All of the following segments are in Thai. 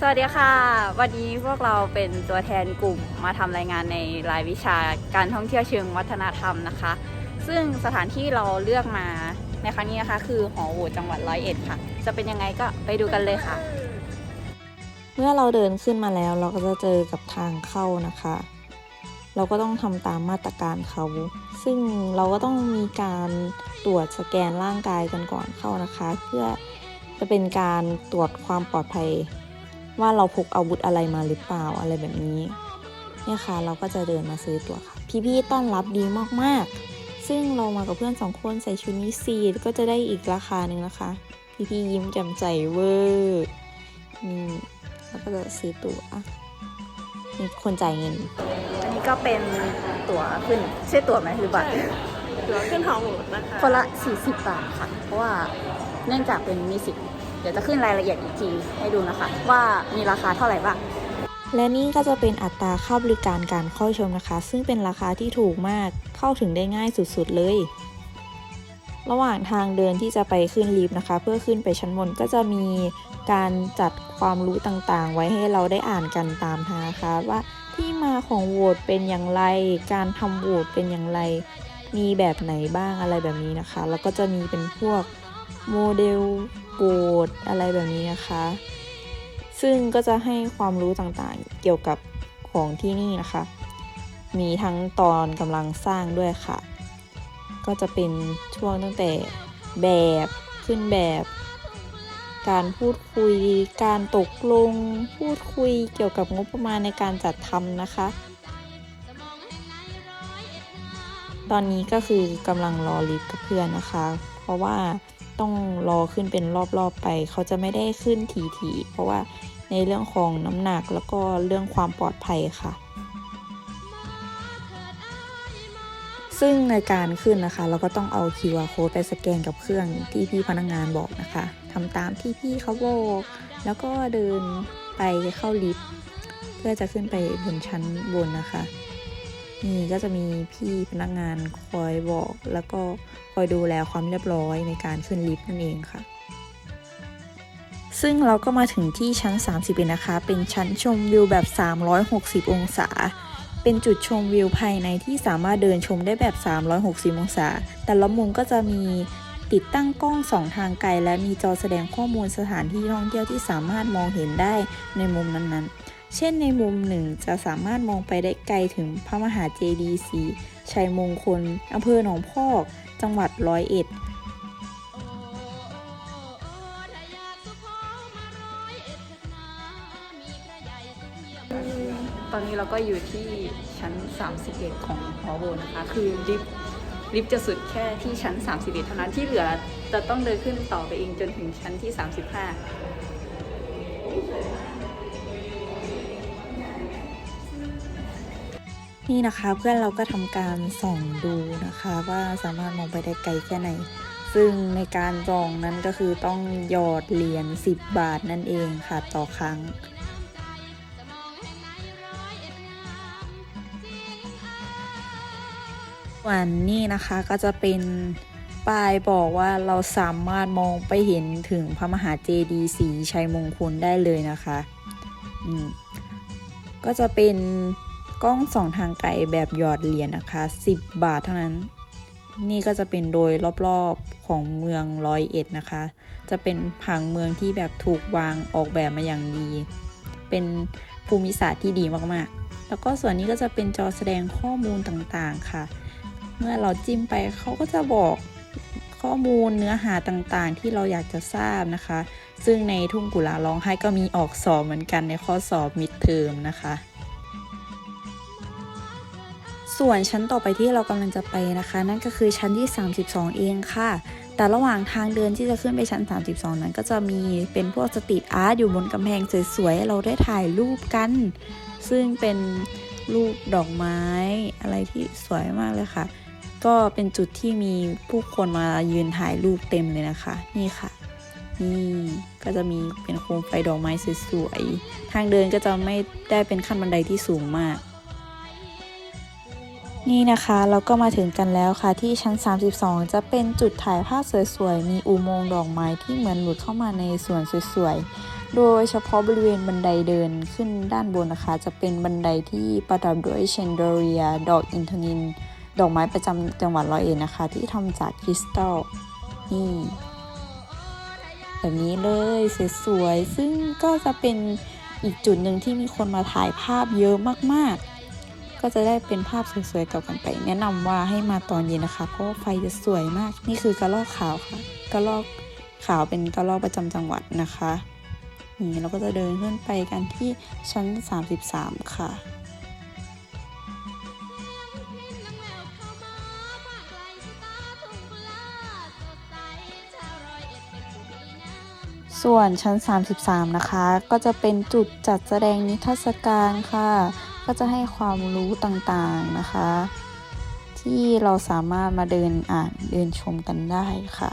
สวัสดีค่ะ วันนี้พวกเราเป็นตัวแทนกลุ่มมาทำรายงานในรายวิชาการท่องเที่ยวเชิงวัฒนธรรมนะคะ ซึ่งสถานที่เราเลือกมาในครั้งนี้นะคะ คือหอโหวจังหวัดร้อยเอ็ดค่ะ จะเป็นยังไงก็ไปดูกันเลยค่ะ เมื่อเราเดินขึ้นมาแล้วเราก็จะเจอกับทางเข้านะคะ เราก็ต้องทำตามมาตรการเขา ซึ่งเราก็ต้องมีการตรวจสแกนร่างกายกันก่อนเข้านะคะ เพื่อจะเป็นการตรวจความปลอดภัย ว่าเราพกอาวุธอะไรมาหรือเปล่าอะไรแบบนี้เนี่ยค่ะเราก็จะเดินมาซื้อตั๋วค่ะ พี่ๆต้อนรับดีมากๆ ซึ่งเรามากับเพื่อนสองคนใส่ชุดนี้ซีก็จะได้อีกราคาหนึ่งนะคะ พี่ๆยิ้มแจ่มใสเวอร์นี่แล้วก็จะซื้อตั๋วมีคนจ่ายเงิน อันนี้ก็เป็นตั๋วขึ้นใช่ตั๋วไหมหรือบัตรตั๋วขึ้นหอโหวตนะคะคนละ40 บาทค่ะ เพราะว่าเนื่องจากเป็นมีสิทธิ์ เดี๋ยวจะขึ้นรายละเอียดอีกทีให้ดูนะคะ ว่ามีราคาเท่าไหร่บ้างและนี่ก็จะเป็นอัตราค่าบริการการเข้าชมนะคะ ซึ่งเป็นราคาที่ถูกมากเข้าถึงได้ง่ายสุดๆเลย ระหว่างทางเดินที่จะไปขึ้นลิฟต์นะคะ เพื่อขึ้นไปชั้นบนก็จะมีการจัดความรู้ต่างๆ ไว้ให้เราได้อ่านกันตามทางนะคะว่าที่มาของโหวตเป็นอย่างไร การทำโหวตเป็นอย่างไร มีแบบไหนบ้างอะไรแบบนี้นะคะ แล้วก็จะมีเป็นพวก โมเดลโหวตอะไรแบบนี้นะคะ ซึ่งก็จะให้ความรู้ต่างๆเกี่ยวกับของที่นี่นะคะ มีทั้งตอนกำลังสร้างด้วยค่ะ ก็จะเป็นช่วงตั้งแต่แบบขึ้นแบบ การพูดคุยการตกลง พูดคุยเกี่ยวกับงบประมาณในการจัดทำนะคะ ตอนนี้ก็คือกำลังรอลิฟต์กับเพื่อนนะคะ เพราะว่า ต้องรอขึ้นเป็นรอบๆไป เขาจะไม่ได้ขึ้นทีๆเพราะว่าในเรื่องของน้ำหนักแล้วก็เรื่องความปลอดภัยค่ะ ซึ่งในการขึ้นนะคะ เราก็ต้องเอา QR code ไปสแกนกับเครื่องที่พี่พนักงานบอกนะคะทำตามที่พี่เขาบอกแล้วก็เดินไปเข้าลิฟต์เพื่อจะขึ้นไปบนชั้นบนนะคะ นี่ก็จะมีพี่พนักงานคอยบอก แล้วก็คอยดูแลความเรียบร้อยในการขึ้นลิฟต์นั่นเองค่ะ ซึ่งเราก็มาถึงที่ชั้น31นะคะ เป็นชั้นชมวิวแบบ 360 องศา เป็นจุดชมวิวภายในที่สามารถเดินชมได้แบบ 360 องศา แต่ละมุมก็จะมีติดตั้งกล้องสองทางไกล และมีจอแสดงข้อมูลสถานที่ท่องเที่ยวที่สามารถมองเห็นได้ในมุมนั้นๆ เช่นในมุมหนึ่งจะสามารถมองไปได้ไกลถึงพระมหาเจดีย์ศรีชัยมงคลอำเภอหนองพอก จังหวัดร้อยเอ็ด ตอนนี้เราก็อยู่ที่ชั้น 31 ของหอโบนะคะ คือลิฟต์ลิฟต์จะสุดแค่ที่ชั้น 31 เท่านั้นที่เหลือจะต้องเดินขึ้นต่อไปเองจนถึงชั้นที่ 35 นี่นะคะเพื่อนเราก็ทำการส่องดูนะคะว่าสามารถมองไปได้ไกลแค่ไหน ซึ่งในการจองนั้นก็คือต้องหยอดเหรียญ10 บาทนั่นเองค่ะต่อครั้งส่วนนี่นะคะก็จะเป็นป้ายบอกว่าเราสามารถมองไปเห็นถึงพระมหาเจดีย์ศรีชัยมงคลได้เลยนะคะ อืมก็จะเป็น กล้องสองทางไกลแบบหยอดเหรียญนะคะ 10 บาทเท่านั้น นี่ก็จะเป็นโดยรอบๆของเมืองร้อยเอ็ดนะคะ จะเป็นผังเมืองที่แบบถูกวางออกแบบมาอย่างดี เป็นภูมิศาสตร์ที่ดีมากๆ แล้วก็ส่วนนี้ก็จะเป็นจอแสดงข้อมูลต่างๆค่ะ เมื่อเราจิ้มไปเขาก็จะบอกข้อมูลเนื้อหาต่างๆ ที่เราอยากจะทราบนะคะ ซึ่งในทุ่งกุลาร้องไห้ก็มีออกสอบเหมือนกันในข้อสอบมิดเทอมนะคะ ส่วนชั้นต่อไปที่เรากำลังจะไปนะคะ นั่นก็คือชั้นที่ 32 เองค่ะ แต่ระหว่างทางเดินที่จะขึ้นไปชั้น 32 นั้น ก็จะมีเป็นพวกสตรีทอาร์ตอยู่บนกำแพงสวยๆ เราได้ถ่ายรูปกัน ซึ่งเป็นรูปดอกไม้อะไรที่สวยมากเลยค่ะ ก็เป็นจุดที่มีผู้คนมายืนถ่ายรูปเต็มเลยนะคะ นี่ค่ะนี่ก็จะมีเป็นโคมไฟดอกไม้สวยๆ ทางเดินก็จะไม่ได้เป็นขั้นบันไดที่สูงมาก นี่นะคะเราก็มาถึงกันแล้วค่ะที่ชั้น 32 จะเป็นจุดถ่ายภาพสวยๆ มีอุโมงค์ดอกไม้ที่เหมือนหลุดเข้ามาในสวนสวยๆ โดยเฉพาะบริเวณบันไดเดินขึ้นด้านบนนะคะ จะเป็นบันไดที่ประดับด้วยเชนเดเรีย ดอกอินทนิน ดอกไม้ประจำจังหวัดร้อยเอ็ดนะคะ ที่ทำจากคริสตัลนี่แบบนี้เลยสวยๆซึ่งก็จะเป็นอีกจุดหนึ่งที่มีคนมาถ่ายภาพเยอะมากๆ ก็จะได้เป็นภาพสวยๆกลับกันไป แนะนำว่าให้มาตอนเย็นนะคะ เพราะไฟจะสวยมาก นี่คือกระรอกขาวค่ะกระรอกขาวเป็นกระรอกประจำจังหวัดนะคะนี่เราก็จะเดินขึ้นไปกันที่ชั้น 33 ค่ะส่วนชั้น 33 นะคะ ก็จะเป็นจุดจัดแสดงนิทรรศการค่ะ ก็จะให้ความรู้ต่างๆนะคะ ที่เราสามารถมาเดินอ่านเดินชมกันได้ค่ะ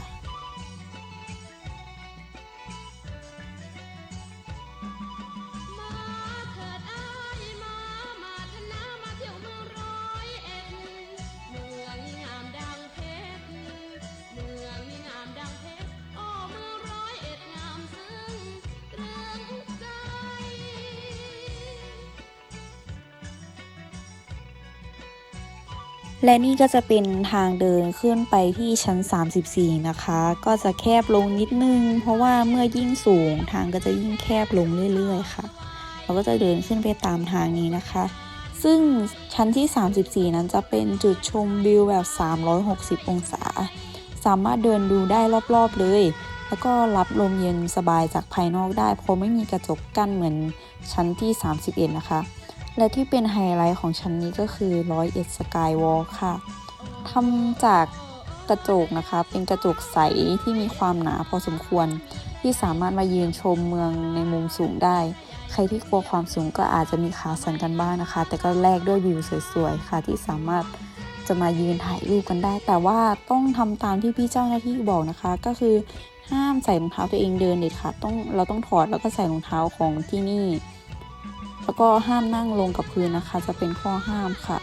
และนี่ก็จะเป็นทางเดินขึ้นไปที่ชั้น 34 นะคะ ก็จะแคบลงนิดนึง เพราะว่าเมื่อยิ่งสูงทางก็จะยิ่งแคบลงเรื่อยๆ ค่ะ เราก็จะเดินขึ้นไปตามทางนี้นะคะ ซึ่งชั้นที่ 34 นั้นจะเป็นจุดชมวิวแบบ 360 องศา สามารถเดินดูได้รอบๆเลย แล้วก็รับลมเย็นสบายจากภายนอกได้ เพราะไม่มีกระจกกั้นเหมือนชั้นที่ 31 นะคะ และที่เป็นไฮไลท์ของชั้นนี้ก็คือร้อยเอ็ดสกายวอล์ค่ะทำจากกระจกนะคะ เป็นกระจกใสที่มีความหนาพอสมควร ที่สามารถมายืนชมเมืองในมุมสูงได้ ใครที่กลัวความสูงก็อาจจะมีขาสั่นกันบ้างนะคะ แต่ก็แลกด้วยวิวสวยๆค่ะ ที่สามารถจะมายืนถ่ายรูปกันได้ แต่ว่าต้องทำตามที่พี่เจ้าหน้าที่บอกนะคะ ก็คือห้ามใส่รองเท้าตัวเองเดินเด็ดขาดต้องเราต้องถอดแล้วก็ใส่รองเท้าของที่นี่ แล้วก็ห้ามนั่งลงกับพื้นนะคะ จะเป็นข้อห้ามค่ะ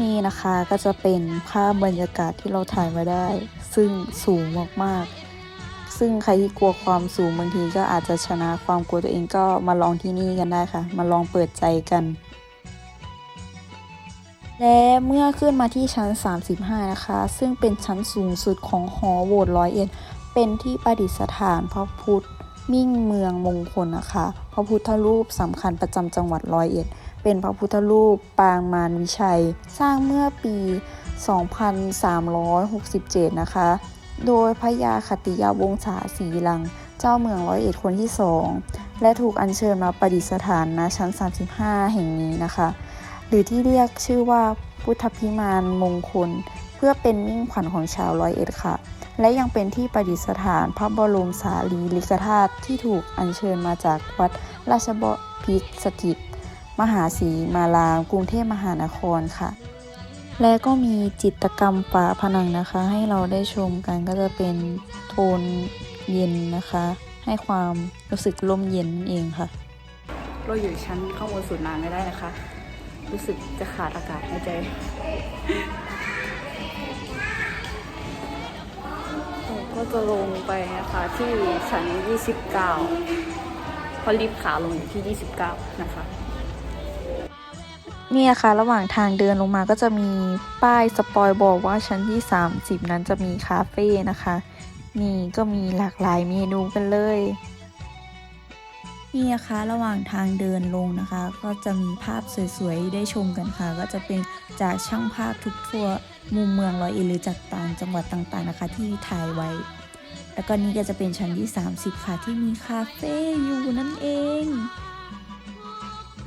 นี่นะคะก็จะเป็นภาพบรรยากาศที่เราถ่ายมาได้ ซึ่งสูงมากๆ ซึ่งใครที่กลัวความสูงบางทีก็อาจจะชนะความกลัวตัวเองก็มาลองที่นี่กันได้ค่ะ มาลองเปิดใจกันและเมื่อขึ้นมาที่ชั้น 35 นะคะ ซึ่งเป็นชั้นสูงสุดของหอโหวตร้อยเอ็ดเป็นที่ประดิษฐานพระพุทธ มิ่งเมืองมงคลนะคะ พระพุทธรูปสำคัญประจำจังหวัดร้อยเอ็ด เป็นพระพุทธรูปปางมารวิชัย สร้างเมื่อปี 2367 นะคะ โดยพระยาคติยาวงศาศรีลัง เจ้าเมืองร้อยเอ็ดคนที่สองและถูกอัญเชิญมาประดิษฐานณชั้น 35 แห่งนี้นะคะ หรือที่เรียกชื่อว่าพุทธพิมานมงคล พื่อเป็นมิ่งขวัญของชาวร้อยเอ็ดค่ะ และยังเป็นที่ประดิษฐานพระบรมสารีริกธาตุที่ถูกอัญเชิญมาจากวัดราชบพิตรสถิต มหาศรีมารามกรุงเทพมหานครค่ะ และก็มีจิตกรรมฝาผนังนะคะ ให้เราได้ชมกันก็จะเป็นโทนเย็นนะคะ ให้ความรู้สึกร่มเย็นนั่นเองค่ะ เราอยู่ชั้นข้างบนสุดนานไม่ได้นะคะ รู้สึกจะขาดอากาศหายใจ ก็จะลงไปนะคะที่ชั้น 29เพราะลิฟต์ขาลงอยู่ที่ 29 นะคะนี่นะคะระหว่างทางเดินลงมาก็จะมีป้ายสปอยบอกว่าชั้นที่ 30 นั้นจะมีคาเฟ่นะคะ นี่ก็มีหลากหลายเมนูกันเลย นี่นะคะระหว่างทางเดินลงนะคะ ก็จะมีภาพสวยๆได้ชมกันค่ะ ก็จะเป็นจากช่างภาพทุกทั่วมุมเมืองร้อยเอ็ดหรือจากต่างจังหวัดต่างๆนะคะ ที่ถ่ายไว้ แล้วก็นี่ก็จะเป็นชั้นที่ 30 ค่ะที่มีคาเฟ่อยู่นั่นเอง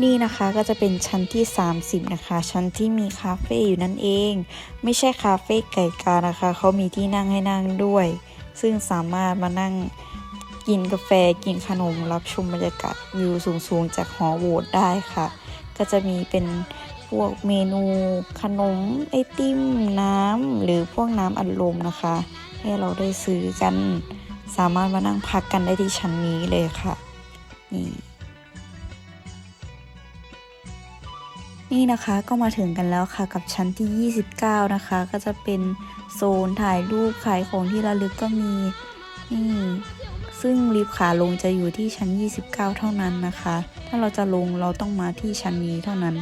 นี่นะคะก็จะเป็นชั้นที่ 30 นะคะ ชั้นที่มีคาเฟ่อยู่นั่นเอง ไม่ใช่คาเฟ่ไก่กานะคะเขามีที่นั่งให้นั่งด้วย ซึ่งสามารถมานั่ง กินกาแฟกินขนม รับชมบรรยากาศวิวสูงๆ จากหอโหวตได้ค่ะ ก็จะมีเป็นพวกเมนูขนมไอติมน้ำหรือพวกน้ำอัดลมนะคะ ให้เราได้ซื้อกัน สามารถมานั่งพักกันได้ที่ชั้นนี้เลยค่ะ นี่นี่นะคะก็มาถึงกันแล้วค่ะกับชั้นที่ 29 นะคะ ก็จะเป็นโซนถ่ายรูปขายของที่ระลึกก็มีนี่ ซึ่งลิฟต์ขาลงจะอยู่ที่ชั้น 29 เท่านั้นนะคะ ถ้าเราจะลงเราต้องมาที่ชั้นนี้เท่านั้น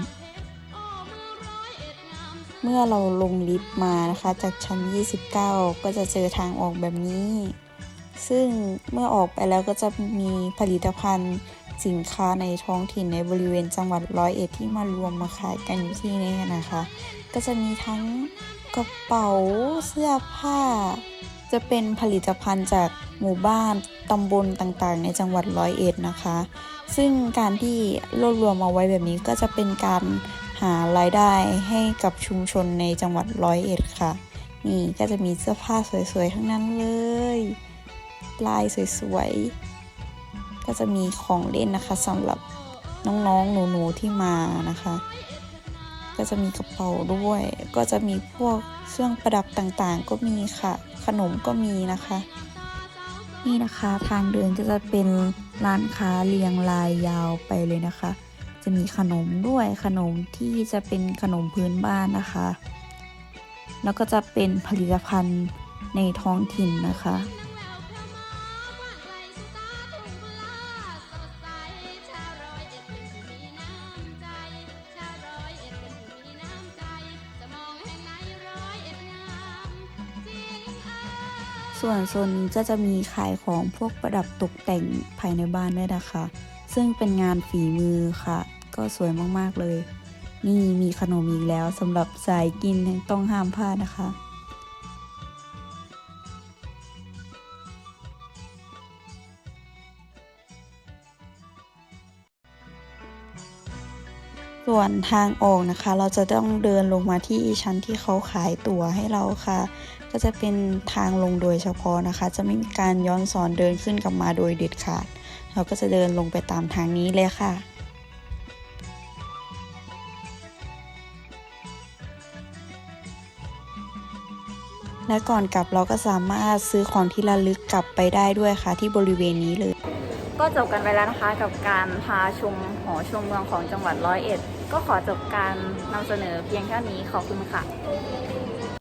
เมื่อเราลงลิฟต์มานะคะ จากชั้น 29 ก็จะเจอทางออกแบบนี้ ซึ่งเมื่อออกไปแล้วก็จะมีผลิตภัณฑ์สินค้าในท้องถิ่นในบริเวณจังหวัดร้อยเอ็ดที่มารวมมาขายกันอยู่ที่นี่นะคะ ก็จะมีทั้งกระเป๋าเสื้อผ้า จะเป็นผลิตภัณฑ์จาก หมู่บ้านตำบลต่างๆ ในจังหวัดร้อยเอ็ดนะคะ ซึ่งการที่รวบรวมมาไว้แบบนี้ก็จะเป็นการหารายได้ให้กับชุมชนในจังหวัดร้อยเอ็ดค่ะ นี่ก็จะมีเสื้อผ้าสวยๆทั้งนั้นเลย ลายสวยๆ ก็จะมีของเล่นนะคะสำหรับน้องๆ หนูๆ ที่มานะคะ ก็จะมีกระเป๋าด้วย ก็จะมีพวกเครื่องประดับต่างๆ ก็มีค่ะ ขนมก็มีนะคะ นี่นะคะทางเดินก็จะเป็นร้านค้าเรียงรายยาวไปเลยนะคะ จะมีขนมด้วยขนมที่จะเป็นขนมพื้นบ้านนะคะ แล้วก็จะเป็นผลิตภัณฑ์ในท้องถิ่นนะคะ ส่วนโซนนี้ก็จะมีขายของพวกประดับตกแต่งภายในบ้านด้วยนะคะ ซึ่งเป็นงานฝีมือค่ะ ก็สวยมากๆเลย นี่มีขนมอีกแล้วสำหรับสายกินต้องห้ามพลาดนะคะ ส่วนทางออกนะคะ เราจะต้องเดินลงมาที่ชั้นที่เขาขายตั๋วให้เราค่ะ ก็จะเป็นทางลงโดยเฉพาะนะคะ จะไม่มีการย้อนสอนเดินขึ้นกลับมาโดยเด็ดขาด เราก็จะเดินลงไปตามทางนี้เลยค่ะและก่อนกลับเราก็สามารถซื้อของที่ระลึกกลับไปได้ด้วยค่ะที่บริเวณนี้เลย ก็จบกันไปแล้วนะคะกับการพาชมหอชมเมืองของจังหวัดร้อยเอ็ด ก็ขอจบการนำเสนอเพียงเท่านี้ขอบคุณค่ะ